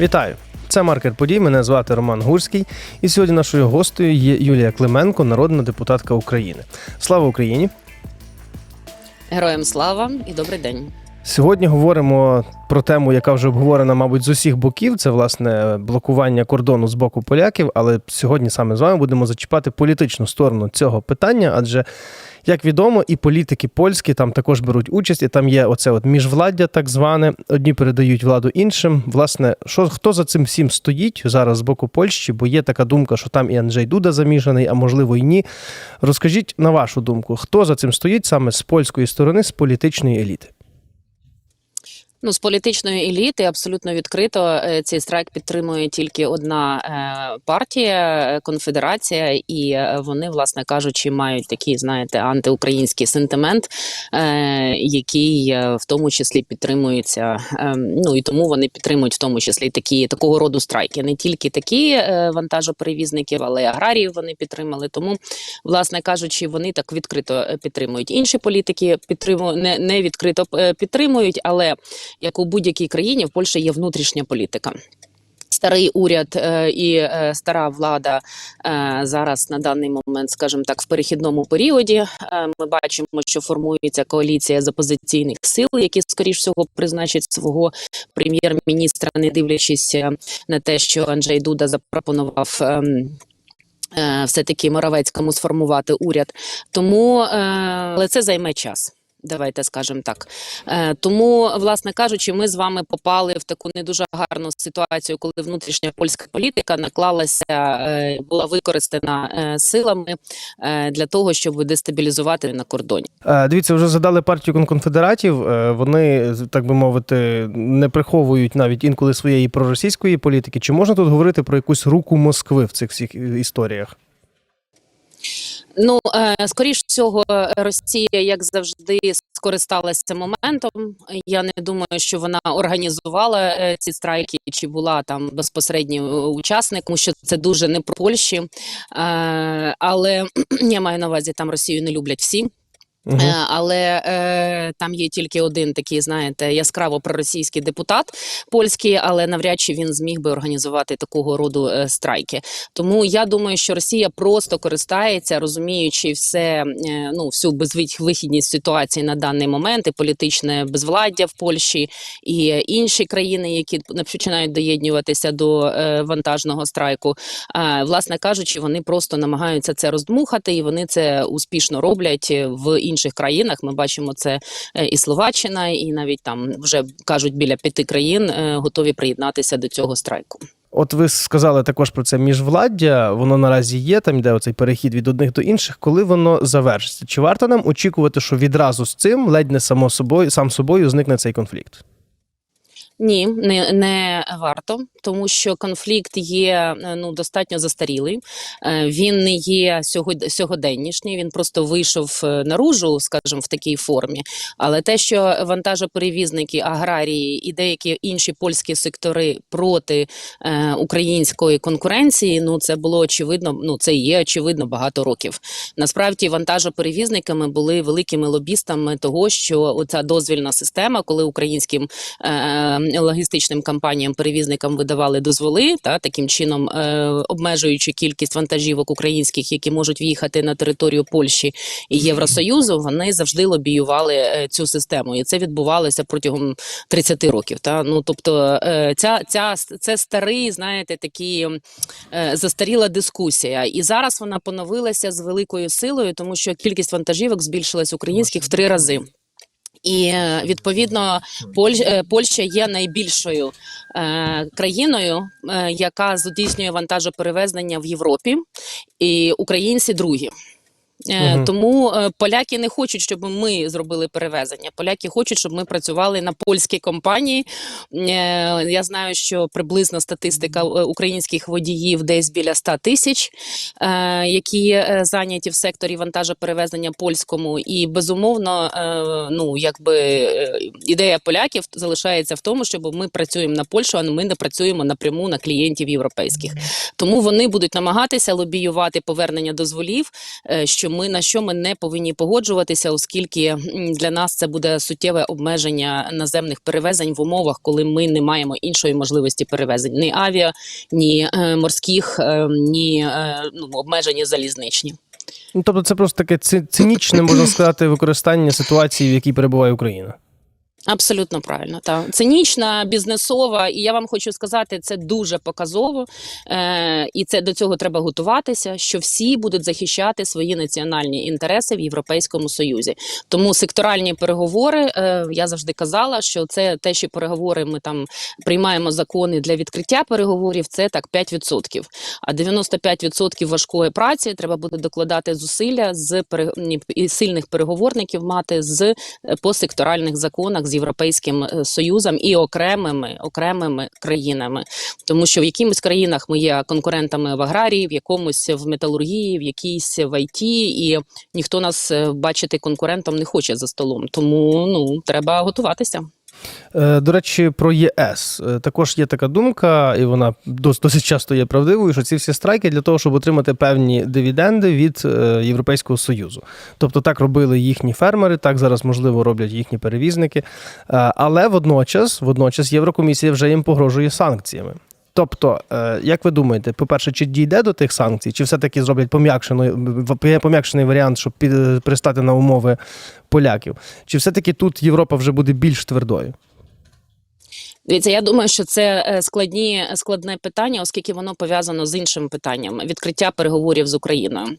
Вітаю! Це маркер подій. Мене звати Роман Гурський. І сьогодні нашою гостею є Юлія Клименко, народна депутатка України. Слава Україні! Героям слава і добрий день. Сьогодні говоримо про тему, яка вже обговорена, мабуть, з усіх боків. Це власне блокування кордону з боку поляків. Але сьогодні саме з вами будемо зачіпати політичну сторону цього питання, адже. Як відомо, і політики польські там також беруть участь, і там є оце от міжвладдя, так зване. Одні передають владу іншим. Власне, що хто за цим всім стоїть зараз з боку Польщі? Бо є така думка, що там і Анджей Дуда замішаний, а можливо і ні. Розкажіть на вашу думку, хто за цим стоїть саме з польської сторони, з політичної еліти? Ну, з політичної еліти абсолютно відкрито е, цей страйк підтримує тільки одна е, партія е, конфедерація, і вони, власне кажучи, мають такий, знаєте, антиукраїнський сентимент, який в тому числі підтримується. Ну і тому вони підтримують в тому числі такі такого роду страйки. Не тільки такі вантажоперевізників, але й аграріїв вони підтримали. Тому, власне кажучи, вони так відкрито підтримують. Інші політики підтримують не, не відкрито підтримують, але як у будь-якій країні, в Польщі є внутрішня політика. Старий уряд е, і е, стара влада е, зараз на даний момент, скажімо так, в перехідному періоді. Ми бачимо, що формується коаліція з опозиційних сил, які скоріш всього призначать свого прем'єр-міністра, не дивлячись на те, що Анджей Дуда запропонував. ем, е, Все-таки Моравецькому сформувати уряд, тому але це займе час. Давайте скажемо так. Е, тому, власне кажучи, ми з вами попали в таку не дуже гарну ситуацію, коли внутрішня польська політика наклалася, е, була використана е, силами для того, щоб дестабілізувати на кордоні. Дивіться, вже задали партію конфедератів. Вони, так би мовити, не приховують навіть інколи своєї проросійської політики. Чи можна тут говорити про якусь руку Москви в цих всіх історіях? Ну е, скоріш всього, Росія, як завжди, скористалася моментом. Я не думаю, що вона організувала е, ці страйки, чи була там безпосереднім е, учасником, що це дуже не про Польщі. Але я маю на увазі, там Росію не люблять всі. Угу. Але е, там є тільки один такий, знаєте, яскраво проросійський депутат польський, але навряд чи він зміг би організувати такого роду е, страйки. Тому я думаю, що Росія просто користається, розуміючи все, е, ну всю безвихідність ситуації на даний момент, і політичне безвладдя в Польщі, і інші країни, які починають доєднюватися до е, вантажного страйку. Е, власне кажучи, вони просто намагаються це роздмухати, і вони це успішно роблять е, в інших країнах. Ми бачимо це е, і Словаччина, і навіть там вже кажуть біля п'яти країн е, готові приєднатися до цього страйку. От ви сказали також про це міжвладдя. Воно наразі є, там йде оцей перехід від одних до інших. Коли воно завершиться? Чи варто нам очікувати, що відразу з цим ледь не само собою сам собою зникне цей конфлікт? Ні, не, не варто, тому що конфлікт є е, ну достатньо застарілий. Е, Він не є сьогоденнішній. Він просто вийшов е, наружу, скажімо, в такій формі. Але те, що вантажоперевізники, аграрії і деякі інші польські сектори проти української конкуренції, ну це було очевидно. Ну це є очевидно багато років. Насправді вантажоперевізниками були великими лобістами того, що оця дозвільна система, коли українським логістичним компаніям, перевізникам видавали дозволи, та таким чином е, обмежуючи кількість вантажівок українських, які можуть в'їхати на територію Польщі і Євросоюзу, вони завжди лобіювали е, цю систему, і це відбувалося протягом 30 років. Та ну тобто, е, ця ця це старий, знаєте, такі е, застаріла дискусія, і зараз вона поновилася з великою силою, тому що кількість вантажівок збільшилась українських в три рази. І е, відповідно е, Польща є найбільшою е, країною, яка здійснює вантажоперевезення в Європі, і українці другі. Мгм. Тому е, поляки не хочуть, щоб ми зробили перевезення. Поляки хочуть, щоб ми працювали на польській компанії. Е, Я знаю, що приблизно статистика українських водіїв десь біля 100 тисяч, які зайняті в секторі вантажоперевезення польському. І безумовно, ну якби ідея поляків залишається в тому, щоб ми працюємо на Польщу, а ми не працюємо напряму на клієнтів європейських. Тому вони будуть намагатися лобіювати повернення дозволів, що ми на що ми не повинні погоджуватися, оскільки для нас це буде суттєве обмеження наземних перевезень в умовах, коли ми не маємо іншої можливості перевезень ні авіа, ні е, морських, е, ні е, ну, обмеження залізничні. Ну, тобто це просто таке ци- цинічне, можна сказати, використання ситуації, в якій перебуває Україна. Абсолютно правильно, так. цинічна, бізнесова, і я вам хочу сказати, це дуже показово, е, і це до цього треба готуватися. Що всі будуть захищати свої національні інтереси в Європейському Союзі. Тому секторальні переговори, е, я завжди казала, що це те, що переговори ми там приймаємо закони для відкриття переговорів. Це так 5%. А 95% важкої праці треба буде докладати зусилля з пере... сильних переговорників мати з е, по секторальних законах з Європейським е, Союзом і окремими окремими країнами, тому що в якимось країнах ми є конкурентами в аграрії, в якомусь в металургії, в якійсь в ІТ, і ніхто нас е, бачити конкурентом не хоче за столом. Тому ну треба готуватися. Е, До речі, про ЄС Е, також є така думка, і вона досить часто є правдивою, що ці всі страйки для того, щоб отримати певні дивіденди від е, Європейського Союзу. Тобто так робили їхні фермери, так зараз можливо роблять їхні перевізники. Але водночас, водночас Єврокомісія вже їм погрожує санкціями. Тобто, як ви думаєте, по-перше, чи дійде до тих санкцій, чи все-таки зроблять пом'якшений, пом'якшений варіант, щоб пристати на умови поляків? Чи все-таки тут Європа вже буде більш твердою? Дивіться, я думаю, що це е, складні складне питання, оскільки воно пов'язано з іншим питанням відкриття переговорів з Україною.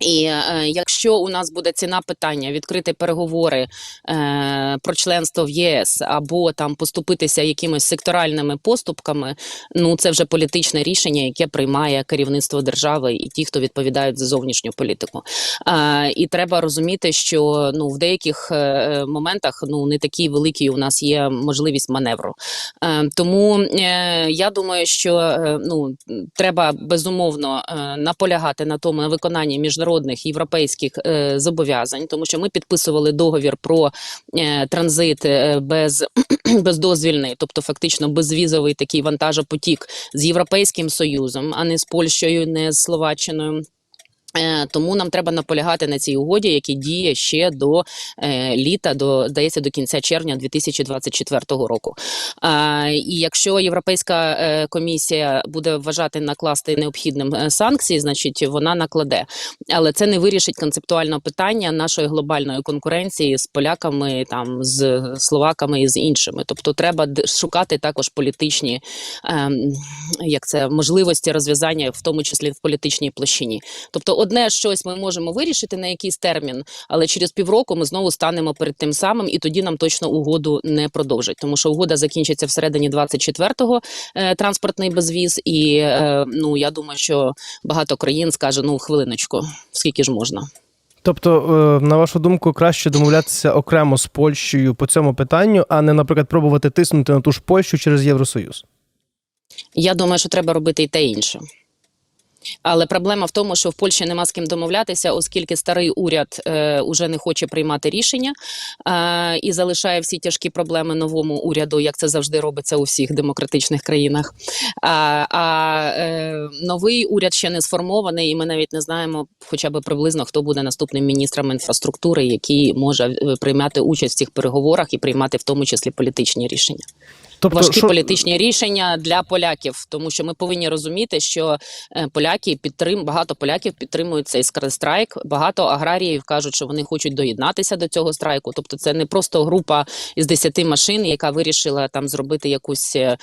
І е, якщо у нас буде ціна питання відкрити переговори е, про членство в ЄС або там поступитися якимись секторальними поступками, ну це вже політичне рішення, яке приймає керівництво держави і ті, хто відповідають за зовнішню політику. Е, і треба розуміти, що ну в деяких е, моментах ну не такий великий у нас є можливість маневру. Е, тому е, я думаю, що е, ну треба безумовно е, наполягати на тому на виконанні міжнародних європейських е, зобов'язань, тому що ми підписували договір про е, транзит е, без бездозвільний, тобто фактично безвізовий такий вантажопотік з європейським союзом, а не з Польщею, не з Словаччиною. Е, Тому нам треба наполягати на цій угоді, яка діє ще до е, літа, до здається, до кінця червня 2024 року. А, і якщо Європейська е, комісія буде вважати накласти необхідним е, санкції, значить вона накладе. Але це не вирішить концептуально питання нашої глобальної конкуренції з поляками, там з словаками і з іншими. Тобто, треба шукати також політичні ем, як це можливості розв'язання, в тому числі в політичній площині. Тобто, одне щось ми можемо вирішити на якийсь термін, але через півроку ми знову станемо перед тим самим, і тоді нам точно угоду не продовжать, тому що угода закінчиться всередині 24-го е, транспортний безвіз. І е, ну я думаю, що багато країн скаже: ну хвилиночку, скільки ж можна. Тобто, е, на вашу думку, краще домовлятися окремо з Польщею по цьому питанню, а не, наприклад, пробувати тиснути на ту ж Польщу через Євросоюз. Я думаю, що треба робити і те і інше. Але проблема в тому, що в Польщі нема з ким домовлятися, оскільки старий уряд е, уже не хоче приймати рішення е, і залишає всі тяжкі проблеми новому уряду, як це завжди робиться у всіх демократичних країнах. А, а е, новий уряд ще не сформований, і ми навіть не знаємо, хоча б приблизно хто буде наступним міністром інфраструктури, який може е, приймати участь в цих переговорах і приймати в тому числі політичні рішення Тобто, важкі що, політичні рішення для поляків, тому що ми повинні розуміти, що е, поляки підтрим багато поляків підтримують цей страйк. Багато аграріїв кажуть, що вони хочуть доєднатися до цього страйку. Тобто, це не просто група із 10 машин, яка вирішила там зробити якусь е,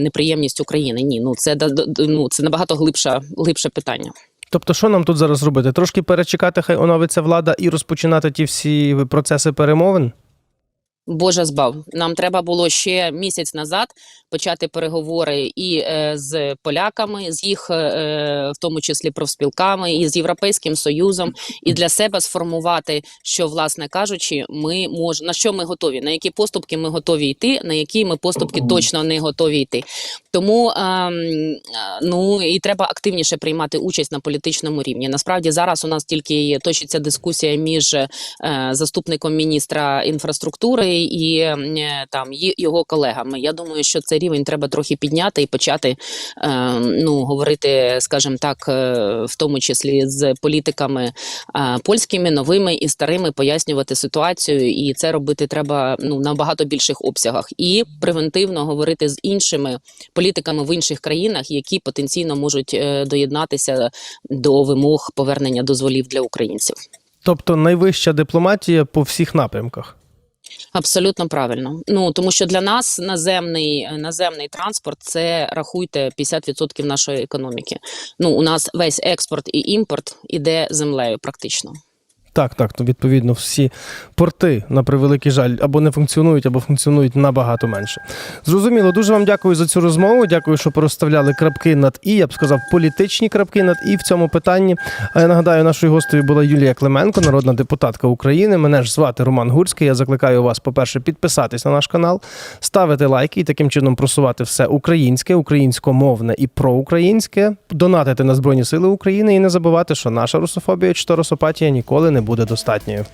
неприємність України. Ні, ну це ну це набагато глибше, глибше питання. тобто, що нам тут зараз робити? Трошки перечекати, хай оновиться влада і розпочинати ті всі процеси перемовин? Боже збав. Нам треба було ще місяць назад почати переговори і е, з поляками, з їх, е, в тому числі профспілками, і з Європейським Союзом, і для себе сформувати, що, власне кажучи, ми мож... на що ми готові, на які поступки ми готові йти, на які ми поступки точно не готові йти. Тому ем, е, ну і треба активніше приймати участь на політичному рівні. Насправді зараз у нас тільки точиться дискусія між е, заступником міністра інфраструктури і е, там його колегами. Я думаю, що цей рівень треба трохи підняти і почати е, ну говорити, скажімо так, е, в тому числі з політиками польськими, новими і старими, пояснювати ситуацію, і це робити треба ну на багато більших обсягах, і превентивно говорити з іншими політиками в інших країнах, які потенційно можуть доєднатися до вимог повернення дозволів для українців. Тобто найвища дипломатія по всіх напрямках. Абсолютно правильно. Ну тому що для нас наземний наземний транспорт це рахуйте 50% нашої економіки. Ну у нас весь експорт і імпорт іде землею, практично. Так, так, то відповідно всі порти, на превеликий жаль, або не функціонують, або функціонують набагато менше. Зрозуміло, дуже вам дякую за цю розмову. Дякую, що порозставляли крапки над і. Я б сказав, політичні крапки над і в цьому питанні. А я нагадаю, нашою гостею була Юлія Клименко, народна депутатка України. Мене ж звати Роман Гурський. Я закликаю вас, по-перше, підписатись на наш канал, ставити лайки і таким чином просувати все українське, українськомовне і проукраїнське, донатити на Збройні Сили України і не забувати, що наша русофобія чи то русопатія ніколи не буде достатньою.